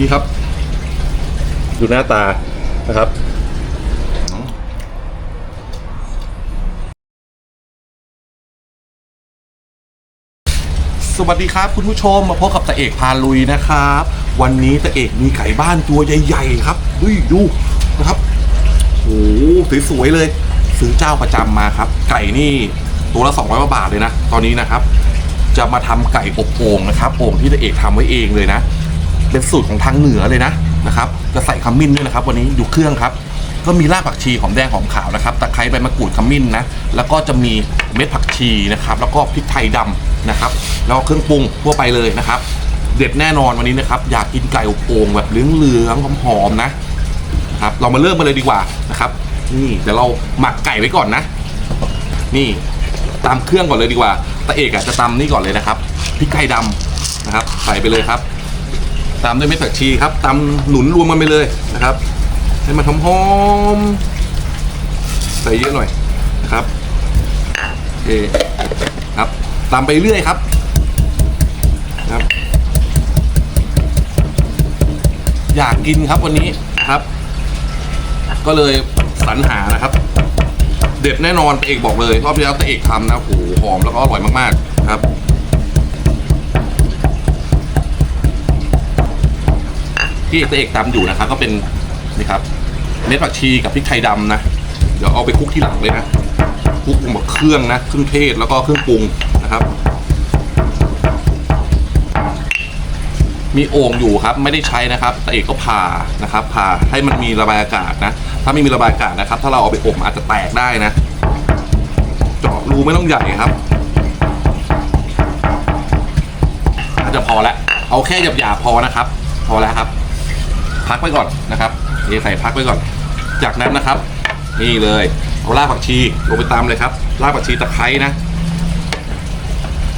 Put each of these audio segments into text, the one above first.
นี่ครับ ดูหน้าตานะครับสวัสดีครับคุณผู้ชมมาพบกับตะเอกพาลุยนะครับ วันนี้ตะเอกมีไก่บ้านตัวใหญ่ๆครับเฮ้ยดูนะครับโอ้สวยๆเลย ซื้อเจ้าประจำมาครับ ไก่นี่ตัวละ200กว่าบาทเลยนะ ตอนนี้นะครับ จะมาทำไก่อบโอ่งนะครับโอ่งที่ตะเอกทำไว้เองเลยนะ เป็นสูตรของทางเหนือเลยนะนะครับจะใส่ขมิ้นด้วยนะครับ วันนี้ดูเครื่องครับ ก็มีรากผักชีหอมแดงหอมขาวนะครับตะไคร้ใบมะกรูดขมิ้นนะแล้วก็จะมีเม็ดผักชีนะครับ แล้วก็พริกไทยดำนะครับแล้วก็เครื่องปรุงทั่วไปเลยนะครับ เด็ดแน่นอนวันนี้นะครับ อยากกินไก่อบโอ่งแบบเหลืองๆหอมๆนะครับ เรามาเริ่มกันเลยดีกว่านะครับนี่เดี๋ยวเราหมักไก่ไว้ก่อนนะ นี่ตามเครื่องก่อนเลยดีกว่าตะเอกอะจะตำนี่ก่อนเลยนะครับพริกไทยดำนะครับ ใส่ไปเลยครับ ตามด้วยเม็ดผักชีครับตำหนุนรวมกันไปเลยนะครับ ให้มันหอมๆใส่เยอะหน่อยนะครับโอเคครับตามไปเรื่อยครับครับ อยากกินครับวันนี้นะครับ ก็เลยสรรหานะครับ เด็ดแน่นอนตะเอกบอกเลย รอบที่แล้วตะเอกทำนะโอ้โหหอมแล้วก็อร่อยมากๆครับ ที่ตะเอกตำอยู่นะครับ ก็เป็นนี่ครับเม็ดผักชีกับพริกไทยดำนะ เดี๋ยวเอาไปคลุกที่หลังเลยนะคลุกกับเครื่องนะเครื่องเทศแล้วก็เครื่องปรุงนะครับ มีโอ่งอยู่ครับ ไม่ได้ใช้นะครับแตะเอกก็ผ่านะครับผ่าให้มันมีระบายอากาศนะ ถ้าไม่มีระบายอากาศนะครับ ถ้าเราเอาไปอบอาจจะแตกได้นะ เจาะรูไม่ต้องใหญ่ครับน่าจะพอแล้วเอาแค่หยาบๆพอนะครับ พอแล้วครับ พักไว้ก่อนนะครับเทใส่พักไว้ก่อน จากนั้นนะครับ นี่เลยเอารากผักชีลงไปตามเลยครับรากผักชีตะไคร้นะ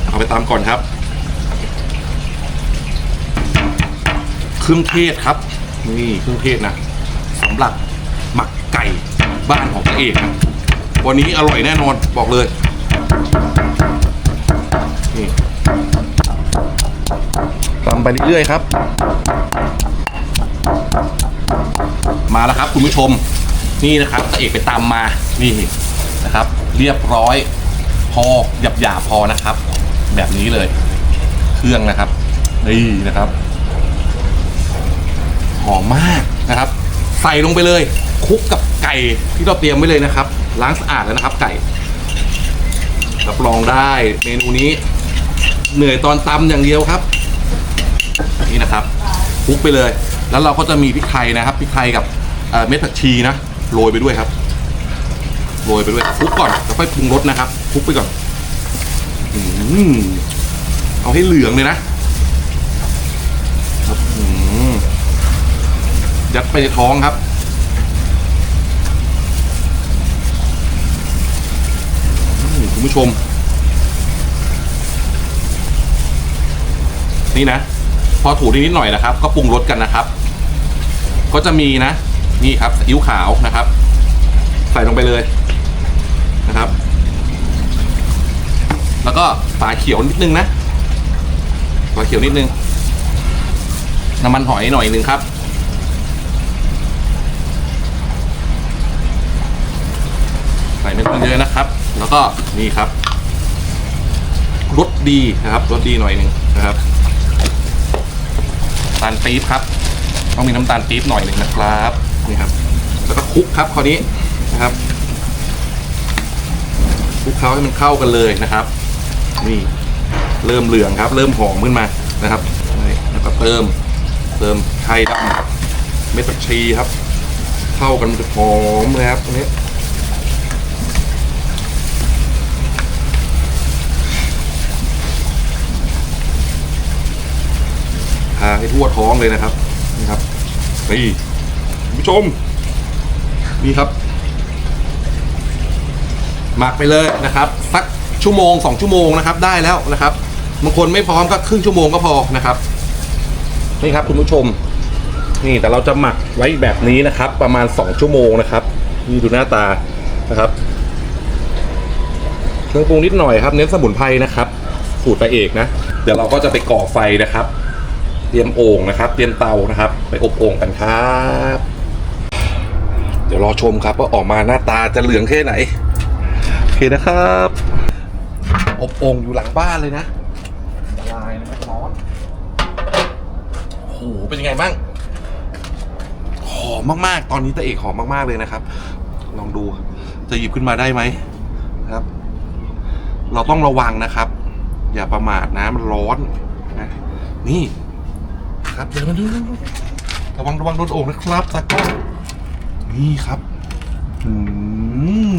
เอาไปตามก่อนครับเครื่องเทศครับ นี่เครื่องเทศนะสำหรับหมักไก่บ้านของพระเอกนะวันนี้อร่อยแน่นอนบอกเลยนี่ตำไปเรื่อยๆครับ มาแล้วครับ คุณผู้ชมนี่นะครับตะเอกไปตามมานี่นะครับ เรียบร้อย พอหยาบหยาพอนะครับ แบบนี้เลย เครื่องนะครับนี่นะครับหอมมากนะครับ ใส่ลงไปเลยคลุกกับไก่ที่เราเตรียมไว้เลยนะครับ ล้างสะอาดแล้วนะครับ ไก่รับรองได้เมนูนี้ เหนื่อยตอนตำอย่างเดียวครับ นี่นะครับคลุกไปเลย แล้วเราก็จะมีพริกไทยนะครับพริกไทยกับ เม็ดผักชีนะโรยไปด้วยครับโรยไปด้วยคลุกก่อนแล้วค่อยปรุงรสนะครับคลุกไปก่อนอืมเอาให้เหลืองเลยนะครับยัดไปในท้องครับคุณผู้ชม นี่นะ พอถูนิดหน่อยนะครับ ก็ปรุงรสกันนะครับ ก็จะมีนะ นี่ครับซีอิ๊วขาวนะครับ ใส่ลงไปเลยนะครับ แล้วก็ฝาเขียวนิดนึงนะฝาเขียวนิดนึง น้ำมันหอยหน่อยนึงครับใส่ไม่ต้องเยอะนะครับ แล้วก็นี่ครับรสดีนะครับรสดีหน่อยหนึงนะครับน้ำตาลปี๊บครับ ต้องมีน้ำตาลปี๊บหน่อยหนึ่งนะครับ นี่ครับแล้วก็คลุกครับคราวนี้นะครับคลุกเคล้าให้มันเข้ากันเลยนะครับ นี่เริ่มเหลืองครับ เริ่มหอมขึ้นมานะครับนี่แล้วก็เติมเติมไข่ดำเม็ดผักชีครับ เข้ากันมันจะหอมเลยครับตรงนี้ทาให้ทั่วท้องเลยนะครับ นี่ครับนี่ ผู้ชม นี่ครับ หมักไปเลยนะครับ สักชั่วโมงสองชั่วโมงนะครับ ได้แล้วนะครับบางคนไม่พร้อมก็ครึ่งชั่วโมงก็พอนะครับนี่ครับคุณผู้ชม นี่แต่เราจะหมักไว้แบบนี้นะครับ ประมาณสองชั่วโมงนะครับนี่ดูหน้าตานะครับเครื่องปรุงนิดหน่อยครับ เน้นสมุนไพรนะครับ สูตรตาเอกนะ เดี๋ยวเราก็จะไปก่อไฟนะครับ เตรียมโอ่งนะครับ เตรียมเตานะครับ ไปอบโอ่งกันครับ ดี๋ยวรอชมครับว่าออกมาหน้าตาจะเหลืองแค่ไหนโอเคนะครับอบโอ่งอยู่หลังบ้านเลยนะละลายนะครับร้อนโอ้โหเป็นยังไงบ้างหอมมากๆ ตอนนี้ตะเอกหอมมากๆเลยนะครับ ลองดูจะหยิบขึ้นมาได้ไหมนะครับ เราต้องระวังนะครับ อย่าประมาทนะมันร้อนนะนี่ ครับเดี๋ยวมาดูดูดูระวังระวังโดนโอ่งนะครับตากล้อง นี่ครับอื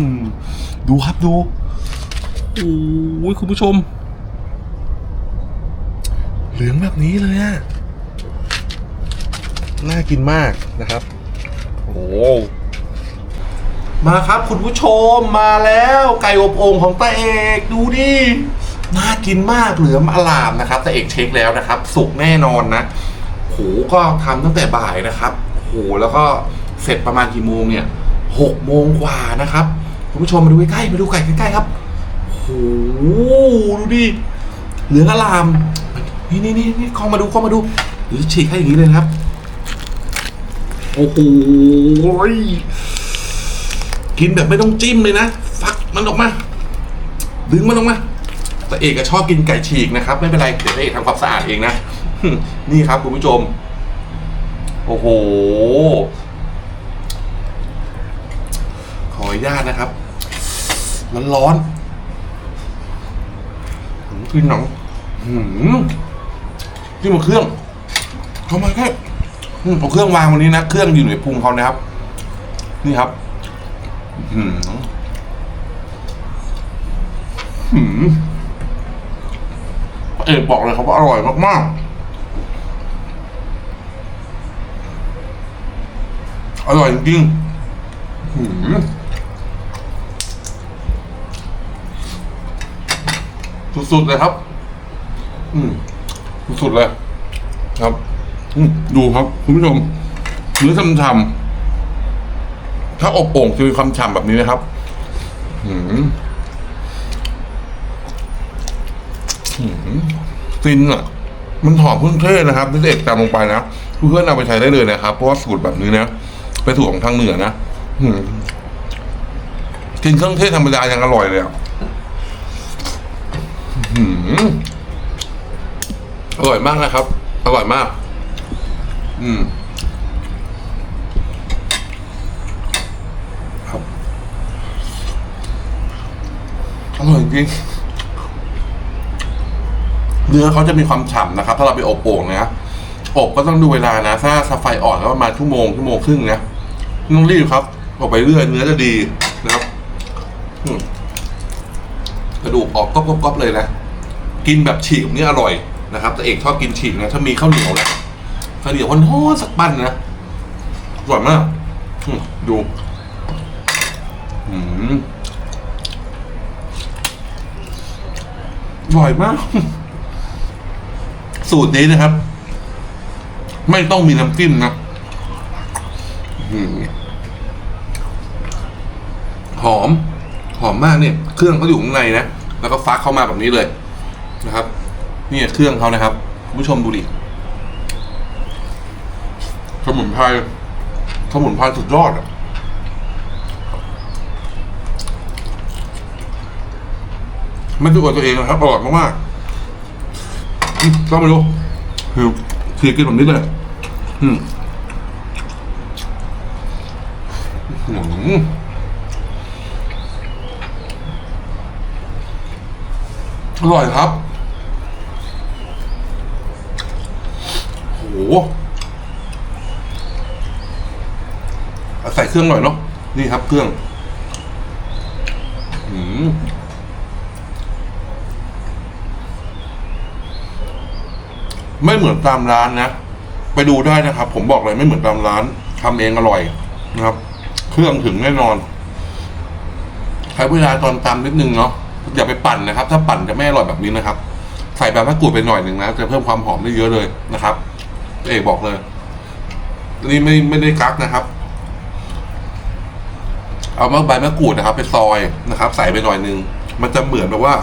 มดูครับดูโอ้ยคุณผู้ชม เหลืองแบบนี้เลยอะน่ากินมากนะครับ โอ้มาครับคุณผู้ชมมาแล้วไก่อบโอ่งของตาเอกดูดิน่ากินมากเหลือมอลามนะครับตาเอกเช็คแล้วนะครับ สุกแน่นอนนะโหก็ทำตั้งแต่บ่ายนะครับโหแล้วก็ เสร็จประมาณกี่โมงเนี่ยหกโมงกว่านะครับคุณผู้ชมมาดูใกล้ๆมาดูไก่ใกล้ๆครับโหดูดิเหลืองอลามนี่นี่นี่นี่เข้ามาดูเข้ามาดูหรือฉีกให้อย่างนี้เลยนะครับโอ้โหกินแบบไม่ต้องจิ้มเลยนะฟักมันออกมา ดึงมันออกมาแต่เอกชอบกินไก่ฉีกนะครับ ไม่เป็นไรเดี๋ยวเอกทำความสะอาดเองนะนี่ครับคุณผู้ชม โอ้โห ขออนุ ญาตนะครับมันร้อนกินหนังหืมที่มันเครื่องทำไมแค่อืมเอาเครื่องวางวันนี้นะเครื่องอยู่ในพุงเขานะครับ นี่ครับอืมอืมเอกบอกเลยครับว่าอร่อยมากๆ อร่อยจริงๆอืม สุดๆเลยครับ อืมสุดๆเลย ครับ อืมดูครับ คุณผู้ชมเนื้อช่ำๆถ้าอบโอ่งคือความฉ่ำแบบนี้นะครับหืมหืมฟินอะ มันหอมเครื่องเทศนะครับที่เด็กจำลงไปนะเพื่อนๆเอาไปใช้ได้เลยนะครับ เพราะว่าสูตรแบบนี้นะเป็นสูตรของทางเหนือนะหืมกินเครื่องเทศธรรมดายังอร่อยเลยอะ หืมอร่อยมากนะครับ อร่อยมาก อืม ครับ อร่อยจริง เนื้อเขาจะมีความฉ่ำนะครับ ถ้าเราไปอบโอ่งนะอบก็ต้องดูเวลานะ ถ้าไฟอ่อนก็ประมาณชั่วโมงชั่วโมงครึ่งนะไม่ต้องรีบครับอบไปเรื่อยเนื้อจะดีนะครับกระดูกออกก๊อบๆเลยนะ กินแบบฉีกแบบนี้อร่อยนะครับแต่เอกชอบกินฉีกนะถ้ามีข้าวเหนียวนะข้าวเหนียววันฮ้อนสักปั้นนะอร่อยมากดูอร่อยมาก สูตรนี้นะครับ ไม่ต้องมีน้ำจิ้มนะหอม หอมมากเนี่ย เครื่องเขาอยู่ข้างในนะ แล้วก็ฟักเข้ามาแบบนี้เลย นะครับนี่เครื่องเขานะครับคุณผู้ชมดูดิสมุนไพรสมุนไพรสุดยอดอะไม่ดูกับตัวเองนะครับอร่อยมากๆอืมต้องไปดูคือคือกินแบบนี้เลยอืมอร่อยครับ โอ้โหใส่เครื่องหน่อยเนาะนี่ครับเครื่องหืมไม่เหมือนตามร้านนะ ไปดูได้นะครับ ผมบอกเลยไม่เหมือนตามร้านทำเองอร่อยนะครับ เครื่องถึงแน่นอนใช้เวลาตอนตำนิดนึงเนาะอย่าไปปั่นนะครับ ถ้าปั่นจะไม่อร่อยแบบนี้นะครับ ใส่แบบมะกรูดไปหน่อยหนึ่งนะจะเพิ่มความหอมได้เยอะเลยนะครับ เอกบอกเลยนนี้ไม่ไม่ได้กักนะครับ เอามะใบมะกรูดนะครับ ไปซอยนะครับ ใส่ไปหน่อยนึง มันจะเหมือนแบบว่า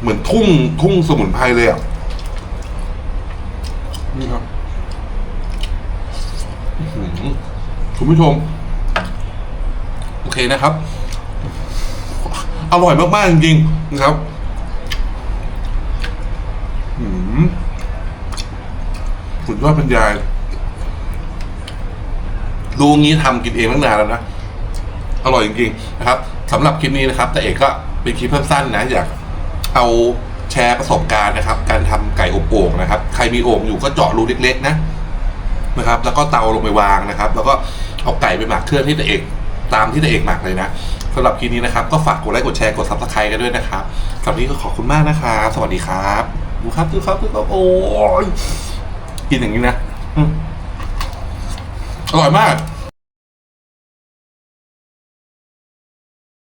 เหมือนทุ่งทุ่งสมุนไพรเลยอะนี่ครับคุณผู้ชม โอเคนะครับ อร่อยมาก ๆ จริง ๆ นะครับ อืม สุดยอดบรรยายดูงี้ทำกินเองตั้งนานแล้วนะอร่อยจริงๆนะครับสำหรับคลิปนี้นะครับ แต่เอกก็เป็นคลิปสั้นๆนะอยากเอาแชร์ประสบการณ์นะครับ การทำไก่อบโอ่งนะครับ ใครมีโอ่งอยู่ก็เจาะรูเล็ก ๆ นะนะครับ แล้วก็เตาลงไปวางนะครับ แล้วก็เอาไก่ไปหมักเครื่องที่ตะเอกตามที่ตะเอกหมักเลยนะสำหรับคลิปนี้นะครับ ก็ฝากกดไลค์กดแชร์กดซับสไครต์กันด้วยนะครับสำหรับนนี้ก็ขอบคุณมากนะครับ สวัสดีครับดูครับดูครับดูครับโอ้ย กินอย่างนี้นะอืมอร่อยมาก